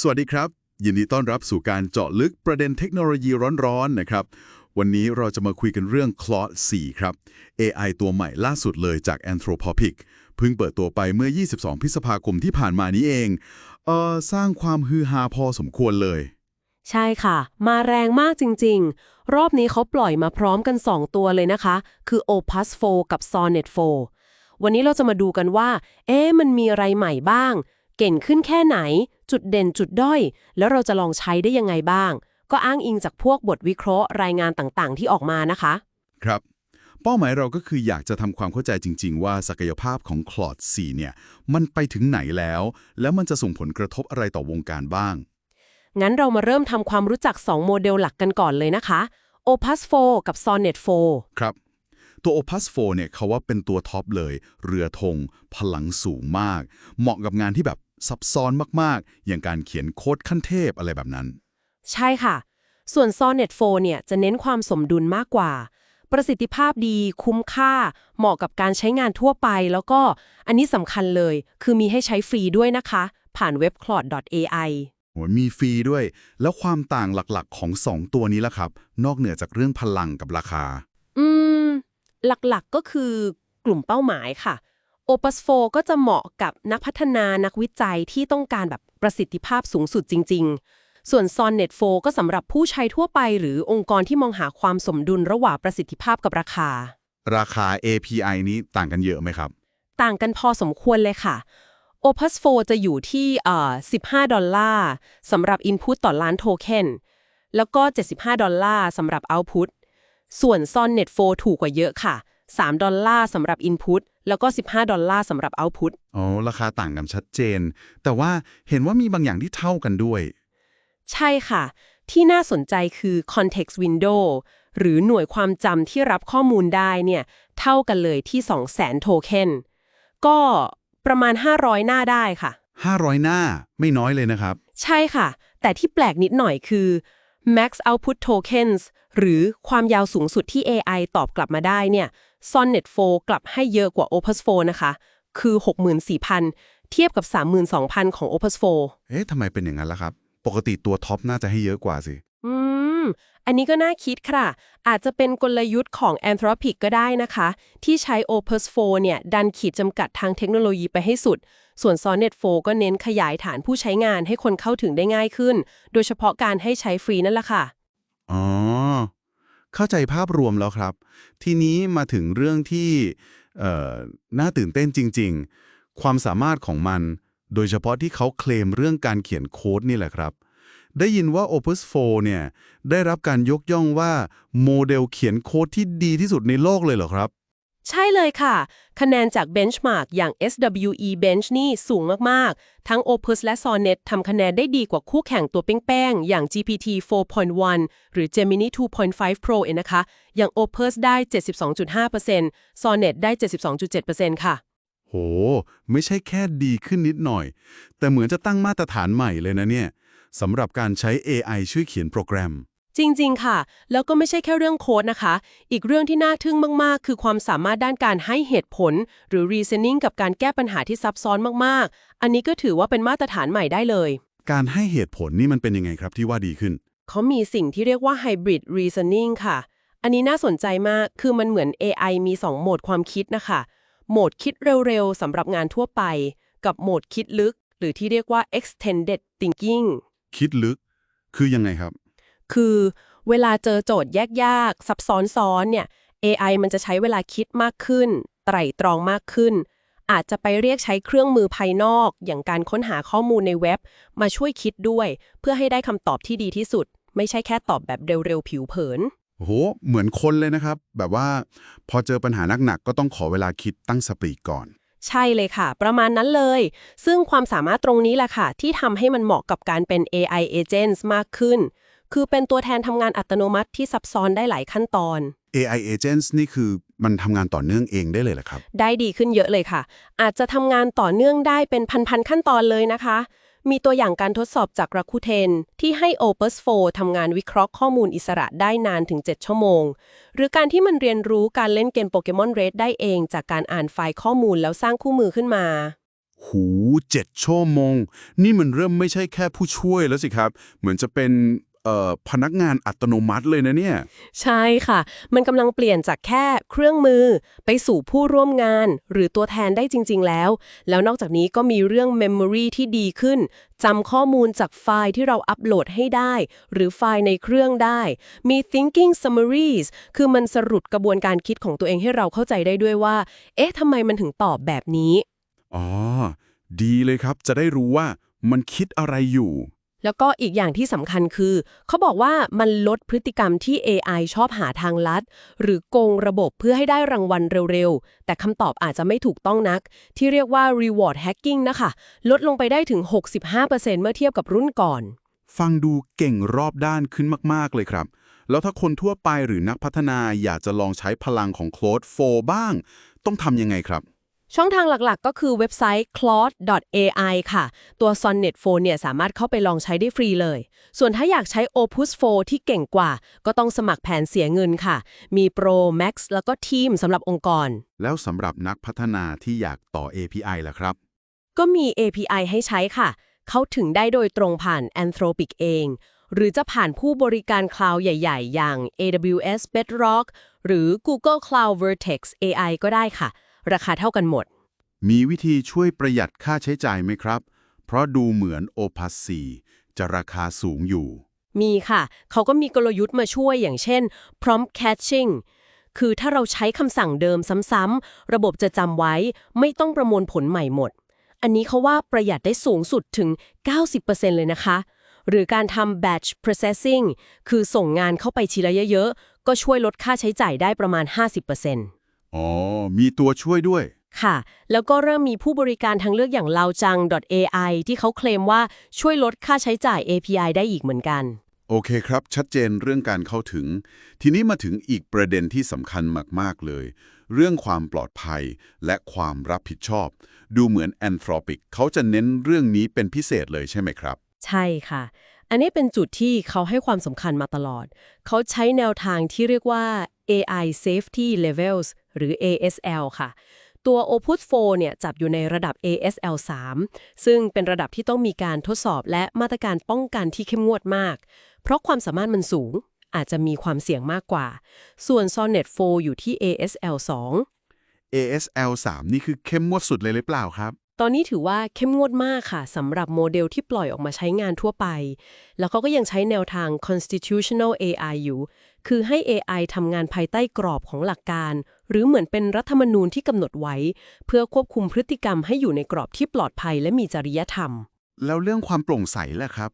สวัสดีครับ ยินดีต้อนรับสู่การเจาะลึกประเด็นเทคโนโลยีร้อนๆนะครับ วันนี้เราจะมาคุยกันเรื่อง Claude 4 ครับ AI ตัวใหม่ล่าสุดเลยจาก Anthropic เพิ่งเปิดตัวไปเมื่อ 22 พฤษภาคมที่ผ่านมานี้เองเอ่อสร้างความฮือฮาพอสมควรเลย ใช่ค่ะ มาแรงมากจริง ๆ รอบนี้เขาปล่อยมาพร้อมกัน 2 ตัวเลยนะคะ คือ Opus 4 กับ Sonnet 4 วันนี้เราจะมาดูกันว่า เอ๊ะมันมีอะไรใหม่บ้าง เก่งขึ้นแค่ไหน จุดเด่นจุดด้อย แล้วเราจะลองใช้ได้ยังไงบ้าง ก็อ้างอิงจากพวกบทวิเคราะห์รายงานต่างๆ ที่ออกมานะคะ ครับ เป้าหมายเราก็คืออยากจะทำความเข้าใจจริง ๆ ว่าศักยภาพของ Claude 4เนี่ย มันไปถึงไหนแล้ว แล้วมันจะส่งผลกระทบอะไรต่อวงการบ้าง งั้นเรามาเริ่มทำความรู้จัก 2 โมเดลหลักกันก่อนเลยนะคะ Opus 4 กับ Sonnet 4 ครับตัว Opus 4เนี่ยเขาว่าเป็นตัวท็อปเลย เรือธง พลังสูงมาก เหมาะกับงานที่แบบ ซับซ้อนมากๆ อย่างการเขียนโค้ดขั้นเทพอะไรแบบนั้น ใช่ค่ะ ส่วน Sonnet 4เนี่ยจะเน้นความสมดุลมากกว่า ประสิทธิภาพดีคุ้มค่า เหมาะกับการใช้งานทั่วไป แล้วก็อันนี้สำคัญเลย คือมีให้ใช้ฟรีด้วยนะคะ ผ่านเว็บ claude.ai โหมีฟรีด้วย แล้วความต่างหลักๆของ 2 ตัวนี้ล่ะครับ นอกเหนือจากเรื่องพลังกับราคา อืม หลักๆก็คือกลุ่มเป้าหมายค่ะ Opus 4ก็จะเหมาะกับนักพัฒนานักวิจัยที่ต้องการแบบประสิทธิภาพสูงสุดจริง ๆ ส่วน Sonnet 4ก็สำหรับผู้ใช้ทั่วไป หรือองค์กรที่มองหาความสมดุลระหว่างประสิทธิภาพกับราคา ราคา API นี้ต่างกันเยอะไหมครับ ต่างกันพอสมควรเลยค่ะ Opus 4 จะอยู่ที่เอ่อ15 ดอลลาร์สำหรับ Input ต่อล้านโทเค็นแล้วก็ 75 ดอลลาร์สำหรับ Output ส่วน Sonnet 4 ถูกกว่าเยอะค่ะ 3 ดอลลาร์สำหรับ Input แล้วก็ 15 ดอลลาร์สำหรับ Output อ๋อ ราคาต่างกันชัดเจน แต่ว่าเห็นว่ามีบางอย่างที่เท่ากันด้วย ใช่ค่ะ ที่น่าสนใจคือ Context Window หรือหน่วยความจำที่รับข้อมูลได้เนี่ย เท่ากันเลยที่ 200,000 โทเค็นก็ประมาณ 500 หน้าได้ค่ะ 500 หน้าไม่น้อยเลยนะครับ ใช่ค่ะ แต่ที่แปลกนิดหน่อยคือ max output tokens หรือความยาวสูงสุดที่ AI ตอบกลับมาได้เนี่ย Sonnet 4 กลับให้เยอะกว่า Opus 4 นะคะ คือ 64,000 เทียบกับ 32,000 ของ Opus 4 เอ๊ะทำไมเป็นอย่างนั้นล่ะครับ ปกติตัวท็อปน่าจะให้เยอะกว่าสิ อืม อันนี้ก็น่าคิดค่ะ อาจจะเป็นกลยุทธ์ของ Anthropic ก็ได้นะคะ ที่ใช้ Opus 4 เนี่ย ดันขีดจำกัดทางเทคโนโลยีไปให้สุด ส่วน Sonnet 4 ก็เน้นขยายฐานผู้ใช้งานให้คนเข้าถึงได้ง่ายขึ้น โดยเฉพาะการให้ใช้ฟรีนั่นแหละค่ะ อ๋อ เข้าใจภาพรวมแล้วครับ ทีนี้มาถึงเรื่องที่น่าตื่นเต้นจริง ๆ ความสามารถของมัน โดยเฉพาะที่เขาเคลมเรื่องการเขียนโค้ดนี่แหละครับ ได้ยินว่า Opus 4 เนี่ย ได้รับการยกย่องว่า โมเดลเขียนโค้ดที่ดีที่สุดในโลกเลยเหรอครับ ใช่เลยค่ะ คะแนนจาก Benchmark อย่าง SWE Bench นี่สูงมาก ๆ ทั้ง Opus และ Sonnet ทำคะแนนได้ดีกว่าคู่แข่งตัวเป้งๆ อย่าง GPT 4.1 หรือ Gemini 2.5 Pro เองนะคะ อย่าง Opus ได้ 72.5% Sonnet ได้ 72.7%ค่ะ โห ไม่ใช่แค่ดีขึ้นนิดหน่อย แต่เหมือนจะตั้งมาตรฐานใหม่เลยนะเนี่ยสำหรับการใช้ AI ช่วยเขียนโปรแกรม จริง ๆ ค่ะ แล้วก็ไม่ใช่แค่เรื่องโค้ดนะคะ อีกเรื่องที่น่าทึ่งมาก ๆ คือความสามารถด้านการให้เหตุผล หรือ reasoning กับการแก้ปัญหาที่ซับซ้อนมาก ๆ อันนี้ก็ถือว่าเป็นมาตรฐานใหม่ได้เลย การให้เหตุผลนี่มันเป็นยังไงครับที่ว่าดีขึ้น เขามีสิ่งที่เรียกว่า hybrid reasoning ค่ะ อันนี้น่าสนใจมาก คือมันเหมือน AI มี 2 โหมดความคิดนะคะ โหมดคิดเร็ว ๆสำหรับงานทั่วไป กับโหมดคิดลึก หรือที่เรียกว่า extended thinking คิดลึก คือยังไงครับ คือเวลาเจอโจทย์ยากๆซับซ้อนๆเนี่ย AI มันจะใช้เวลาคิดมากขึ้น ไตร่ตรองมากขึ้น อาจจะไปเรียกใช้เครื่องมือภายนอก อย่างการค้นหาข้อมูลในเว็บ มาช่วยคิดด้วย เพื่อให้ได้คำตอบที่ดีที่สุด ไม่ใช่แค่ตอบแบบเร็วๆ ผิวเผินโอ้โหเหมือนคนเลยนะครับ แบบว่าพอเจอปัญหาหนักๆ ก็ต้องขอเวลาคิดตั้งสติก่อน ใช่เลยค่ะ ประมาณนั้นเลย ซึ่งความสามารถตรงนี้แหละค่ะ ที่ทำให้มันเหมาะกับการเป็น AI agents มากขึ้น คือเป็นตัวแทนทำงานอัตโนมัติที่ซับซ้อนได้หลายขั้นตอน AI agents นี่คือมันทำงานต่อเนื่องเองได้เลยเหรอครับ ได้ดีขึ้นเยอะเลยค่ะ อาจจะทำงานต่อเนื่องได้เป็นพันๆขั้นตอนเลยนะคะ มีตัวอย่างการทดสอบจาก Rakuten ที่ให้ Opus 4ทำงานวิเคราะห์ข้อมูลอิสระได้นานถึง 7 ชั่วโมง หรือการที่มันเรียนรู้การเล่นเกมโปเกมอนเรดได้เองจากการอ่านไฟล์ข้อมูลแล้วสร้างคู่มือขึ้นมา หูเจ็ดชั่วโมง นี่มันเริ่มไม่ใช่แค่ผู้ช่วยแล้วสิครับ เหมือนจะเป็นเอ่อ พนักงานอัตโนมัติเลยนะเนี่ย ใช่ค่ะ มันกำลังเปลี่ยนจากแค่เครื่องมือไปสู่ผู้ร่วมงาน หรือตัวแทนได้จริง ๆ แล้ว แล้วนอกจากนี้ก็มีเรื่อง Memory ที่ดีขึ้นจำข้อมูลจากไฟล์ที่เราอัปโหลดให้ได้ หรือไฟล์ในเครื่องได้ มี Thinking Summaries คือมันสรุปกระบวนการคิดของตัวเองให้เราเข้าใจได้ด้วยว่า เอ๊ะทำไมมันถึงตอบแบบนี้ อ๋อ ดีเลยครับ จะได้รู้ว่ามันคิดอะไรอยู่ แล้วก็อีกอย่างที่สำคัญคือ เขาบอกว่ามันลดพฤติกรรมที่ AI ชอบหาทางลัด หรือโกงระบบเพื่อให้ได้รางวัลเร็วๆ แต่คำตอบอาจจะไม่ถูกต้องนัก ที่เรียกว่า reward hacking นะคะ ลดลงไปได้ถึง 65%เมื่อเทียบกับรุ่นก่อน ฟังดูเก่งรอบด้านขึ้นมากๆเลยครับ แล้วถ้าคนทั่วไปหรือนักพัฒนาอยากจะลองใช้พลังของ Claude 4บ้าง ต้องทำยังไงครับ ช่องทางหลักๆ ก็คือเว็บไซต์ claude.ai ค่ะ ตัว Sonnet 4เนี่ยสามารถเข้าไปลองใช้ได้ฟรีเลย ส่วนถ้าอยากใช้ Opus 4 ที่เก่งกว่า ก็ต้องสมัครแผนเสียเงินค่ะ มี Pro Max แล้วก็ทีมสำหรับองค์กร แล้วสำหรับนักพัฒนาที่อยากต่อ API ล่ะครับ ก็มี API ให้ใช้ค่ะ เข้าถึงได้โดยตรงผ่าน Anthropic เอง หรือจะผ่านผู้บริการคลาวด์ใหญ่ ๆ อย่าง AWS Bedrock หรือ Google Cloud Vertex AI ก็ได้ค่ะ ราคาเท่ากันหมด มีวิธีช่วยประหยัดค่าใช้จ่ายไหมครับ เพราะดูเหมือน Opus 4จะราคาสูงอยู่ มีค่ะ เขาก็มีกลยุทธ์มาช่วยอย่างเช่น prompt catching คือถ้าเราใช้คำสั่งเดิมซ้ำๆ ระบบจะจำไว้ไม่ต้องประมวลผลใหม่หมด อันนี้เขาว่าประหยัดได้สูงสุดถึง 90%เลยนะคะ หรือการทำ batch processing คือส่งงานเข้าไปทีละเยอะๆ ก็ช่วยลดค่าใช้จ่ายได้ประมาณ 50% อ๋อ มีตัวช่วยด้วย ค่ะ แล้วก็เริ่มมีผู้บริการทางเลือกอย่าง laojang.ai ที่เขาเคลมว่าช่วยลดค่าใช้จ่าย API ได้อีกเหมือนกัน โอเคครับ ชัดเจนเรื่องการเข้าถึง ทีนี้มาถึงอีกประเด็นที่สำคัญมาก ๆ เลย เรื่องความปลอดภัยและความรับผิดชอบ ดูเหมือน Anthropic เขาจะเน้นเรื่องนี้เป็นพิเศษเลยใช่ไหมครับ ใช่ค่ะ อันนี้เป็นจุดที่เขาให้ความสำคัญมาตลอด เขาใช้แนวทางที่เรียกว่า AI Safety Levels หรือ ASL ค่ะ ตัว Opus 4เนี่ยจับอยู่ในระดับ ASL 3 ซึ่งเป็นระดับที่ต้องมีการทดสอบและมาตรการป้องกันที่เข้มงวดมาก เพราะความสามารถมันสูงอาจจะมีความเสี่ยงมากกว่า ส่วน Sonnet 4 อยู่ที่ ASL 2 ASL 3 นี่คือเข้มงวดสุดเลยหรือเปล่าครับ ตอนนี้ถือว่าเข้มงวดมากค่ะสำหรับโมเดลที่ปล่อยออกมาใช้งานทั่วไป แล้วเขาก็ยังใช้แนวทาง constitutional AI อยู่ คือให้ AI ทำงานภายใต้กรอบของหลักการ หรือเหมือนเป็นรัฐธรรมนูญที่กำหนดไว้ เพื่อควบคุมพฤติกรรมให้อยู่ในกรอบที่ปลอดภัยและมีจริยธรรม แล้วเรื่องความโปร่งใสล่ะครับ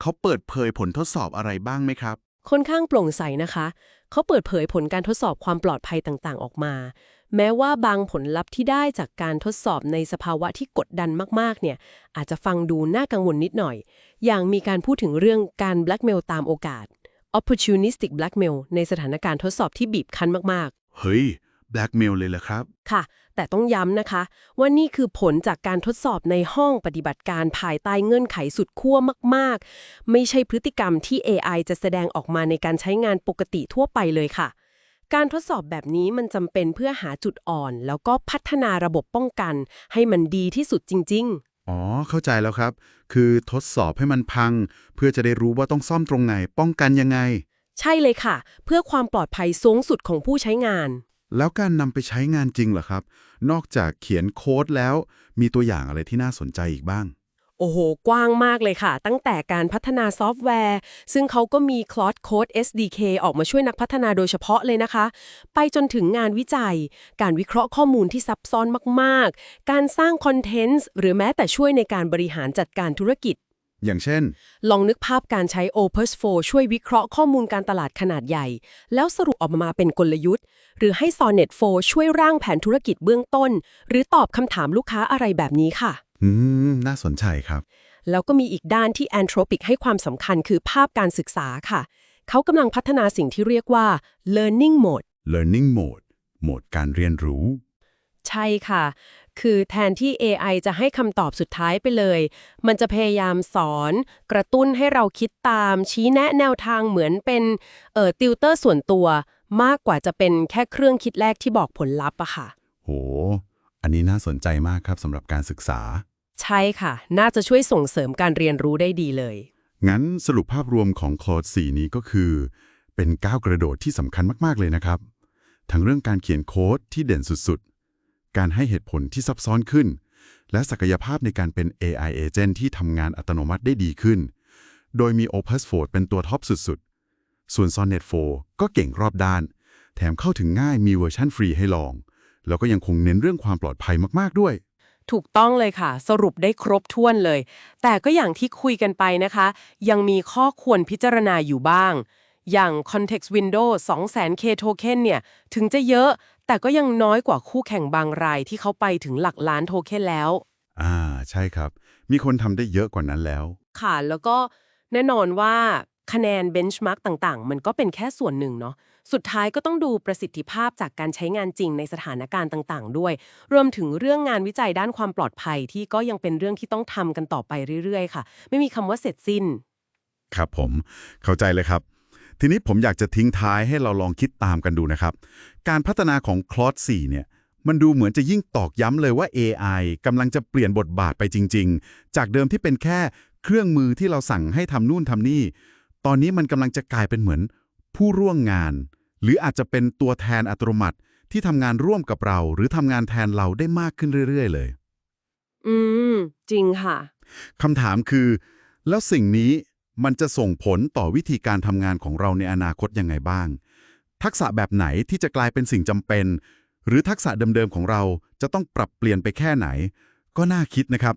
เขาเปิดเผยผลทดสอบอะไรบ้างไหมครับ ค่อนข้างโปร่งใสนะคะ เขาเปิดเผยผลการทดสอบความปลอดภัยต่างๆ ออกมา แม้ว่าบางผลลัพธ์ที่ได้จากการทดสอบในสภาวะที่กดดันมากๆ เนี่ย อาจจะฟังดูน่ากังวลนิดหน่อย อย่างมีการพูดถึงเรื่องการ blackmail ตามโอกาส opportunistic blackmail ในสถานการณ์ทดสอบที่บีบคั้นมากๆ เฮ้ยแบล็กเมลเลยเหรอครับ ค่ะ แต่ต้องย้ำนะคะ ว่านี่คือผลจากการทดสอบในห้องปฏิบัติการภายใต้เงื่อนไขสุดขั้วมาก ๆ ไม่ใช่พฤติกรรมที่ AI จะแสดงออกมาในการใช้งานปกติทั่วไปเลยค่ะ การทดสอบแบบนี้มันจำเป็นเพื่อหาจุดอ่อน แล้วก็พัฒนาระบบป้องกัน ให้มันดีที่สุดจริงอ๋อ เข้าใจแล้วครับ คือทดสอบให้มันพัง เพื่อจะได้รู้ว่าต้องซ่อมตรงไหน ป้องกันยังไงๆใช่เลยค่ะ เพื่อความปลอดภัยสูงสุดของผู้ใช้งาน แล้วการนำไปใช้งานจริงเหรอครับ นอกจากเขียนโค้ดแล้ว มีตัวอย่างอะไรที่น่าสนใจอีกบ้าง โอ้โห กว้างมากเลยค่ะ ตั้งแต่การพัฒนาซอฟต์แวร์ ซึ่งเขาก็มี Cloud Code SDK ออกมาช่วยนักพัฒนาโดยเฉพาะเลยนะคะ ไปจนถึงงานวิจัย การวิเคราะห์ข้อมูลที่ซับซ้อนมากๆ การสร้างคอนเทนต์หรือแม้แต่ช่วยในการบริหารจัดการธุรกิจ อย่างเช่น ลองนึกภาพการใช้ Opus 4 ช่วยวิเคราะห์ข้อมูลการตลาดขนาดใหญ่ แล้วสรุปออกมาเป็นกลยุทธ์ หรือให้ Sonnet 4 ช่วยร่างแผนธุรกิจเบื้องต้น หรือตอบคำถามลูกค้าอะไรแบบนี้ค่ะ อืม น่าสนใจครับ แล้วก็มีอีกด้านที่ Anthropic ให้ความสำคัญคือภาพการศึกษาค่ะ เขากำลังพัฒนาสิ่งที่เรียกว่า learning mode learning mode โหมดการเรียนรู้ ใช่ค่ะ คือแทนที่ AI จะให้คำตอบสุดท้ายไปเลย มันจะพยายามสอน กระตุ้นให้เราคิดตาม ชี้แนะแนวทางเหมือนเป็นเอ่อติวเตอร์ส่วนตัว มากกว่าจะเป็นแค่เครื่องคิดแรกที่บอกผลลัพธ์อะค่ะ โห ออันนี้น่าสนใจมากครับสำหรับการศึกษา ใช่ค่ะ น่าจะช่วยส่งเสริมการเรียนรู้ได้ดีเลย งั้นสรุปภาพรวมของคลอ d 4นี้ก็คือ เป็นก้าวกระโดดที่สำคัญมากๆเลยนะครับ ทั้งเรื่องการเขียนโค้ดที่เด่นสุดๆ การให้เหตุผลที่ซับซ้อนขึ้น และศักยภาพในการเป็น AI agent ที่ทำงานอัตโนมัติได้ดีขึ้น โดยมี Opus 4เป็นตัวท็อปสุดๆ ส่วน Sonnet 4ก็เก่งรอบด้าน แถมเข้าถึงง่ายมีเวอร์ชันฟรีให้ลอง แล้วก็ยังคงเน้นเรื่องความปลอดภัยมาก ๆ ด้วย ถูกต้องเลยค่ะ สรุปได้ครบถ้วนเลย แต่ก็อย่างที่คุยกันไปนะคะ ยังมีข้อควรพิจารณาอยู่บ้าง อย่าง context window 200,000 k token เนี่ย ถึงจะเยอะแต่ก็ยังน้อยกว่าคู่แข่งบางรายที่เขาไปถึงหลักล้านโทเค็นแล้ว อ่า ใช่ครับ มีคนทำได้เยอะกว่านั้นแล้ว ค่ะ แล้วก็แน่นอนว่า คะแนนเบนช์มาร์กต่างๆ มันก็เป็นแค่ส่วนหนึ่งเนาะ สุดท้ายก็ต้องดูประสิทธิภาพจากการใช้งานจริงในสถานการณ์ต่างๆ ด้วย รวมถึงเรื่องงานวิจัยด้านความปลอดภัยที่ก็ยังเป็นเรื่องที่ต้องทำกันต่อไปเรื่อยๆ ค่ะ ไม่มีคำว่าเสร็จสิ้น ครับผม เข้าใจเลยครับ ทีนี้ผมอยากจะทิ้งท้ายให้เราลองคิดตามกันดูนะครับ การพัฒนาของ Claude 4เนี่ยมันดูเหมือนจะยิ่งตอกย้ำเลยว่า AI กำลังจะเปลี่ยนบทบาทไปจริง ๆ จากเดิมที่เป็นแค่เครื่องมือที่เราสั่งให้ทำนู่นทำนี่ ตอนนี้มันกำลังจะกลายเป็นเหมือน ผู้ร่วมงาน หรืออาจจะเป็นตัวแทนอัตโนมัติที่ทำงานร่วมกับเรา หรือทำงานแทนเราได้มากขึ้นเรื่อย ๆ เลย อืม จริงค่ะคำถามคือ แล้วสิ่งนี้มันจะส่งผลต่อวิธีการทำงานของเราในอนาคตยังไงบ้าง ทักษะแบบไหนที่จะกลายเป็นสิ่งจำเป็น หรือทักษะเดิมๆของเราจะต้องปรับเปลี่ยนไปแค่ไหน ก็น่าคิดนะครับ